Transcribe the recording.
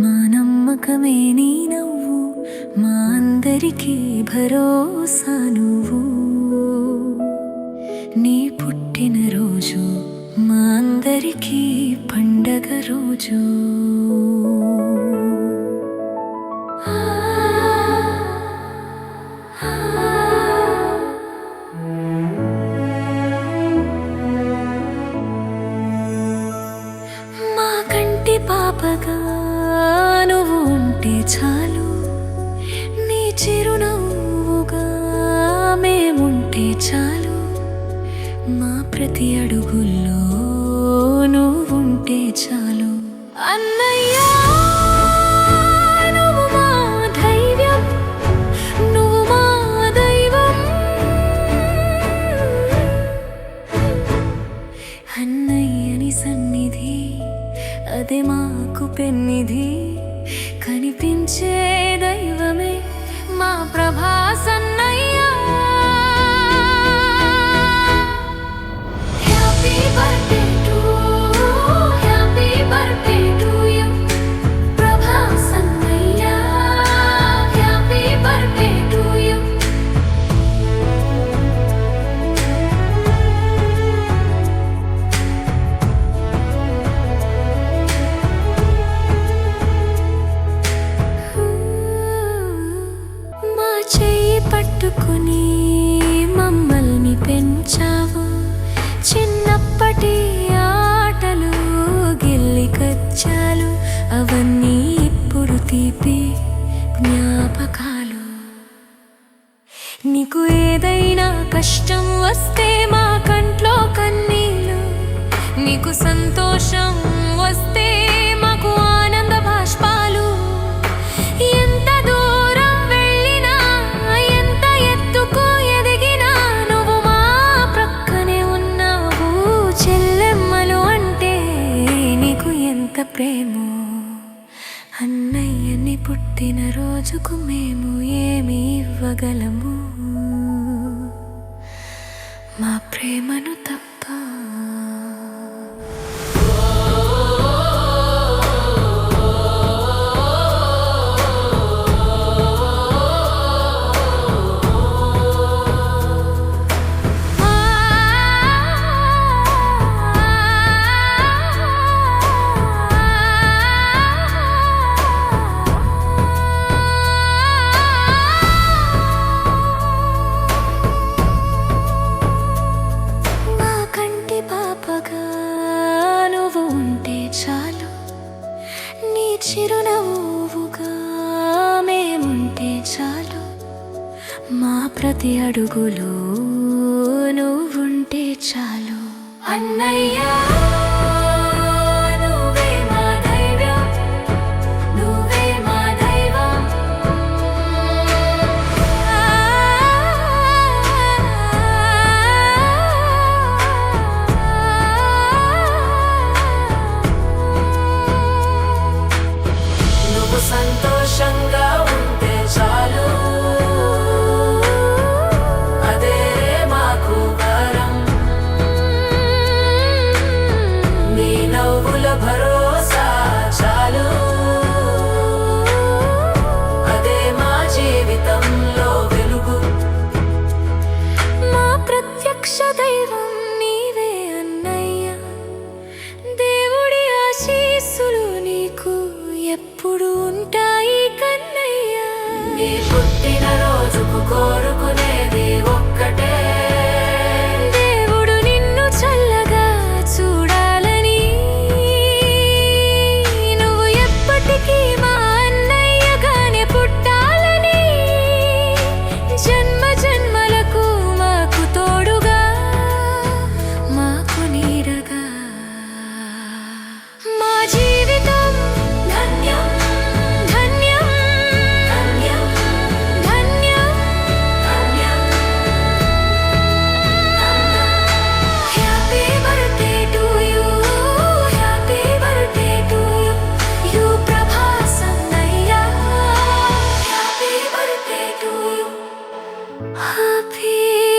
మా నమ్మకమే నీ నవ్వు మా అందరికీ భరోసా నువ్వు. నీ పుట్టినరోజు మా అందరికీ పండగ రోజు. చాలు. నీ చిరునవ్వుగా మేముంటే చాలు. మా ప్రతి అడుగుల్లో నువ్వుంటే చాలు. అన్నయ్య పట్టుకుని మమ్మల్ని పెంచావు. చిన్నప్పటి ఆటలు గిల్లికచ్చాలు అవన్నీ ఇప్పుడు తీపి జ్ఞాపకాలు. నీకు ఏదైనా కష్టం వస్తే మా కంట్లో కన్నీళ్ళు నీకు సంతోషం వస్తే ప్రేమో. అన్నయ్యని పుట్టిన రోజుకు మేము ఏమి ఇవ్వగలము? చాలు. మా ప్రతి అడుగులో నువ్వుంటే చాలు. అన్నయ్యా సంతోషంగా నవ్వుల భరోసా చాలు. అదే మా జీవితంలో వెలుగు. మా ప్రత్యక్ష దైవం నీవే అన్నయ్య. దేవుడి ఆశీస్సులు నీకు ఎప్పుడు ఉంటాయి కన్నయ్య. నీ పుట్టిన రోజుకు కోరుకునేది ఒక్కటే. peace.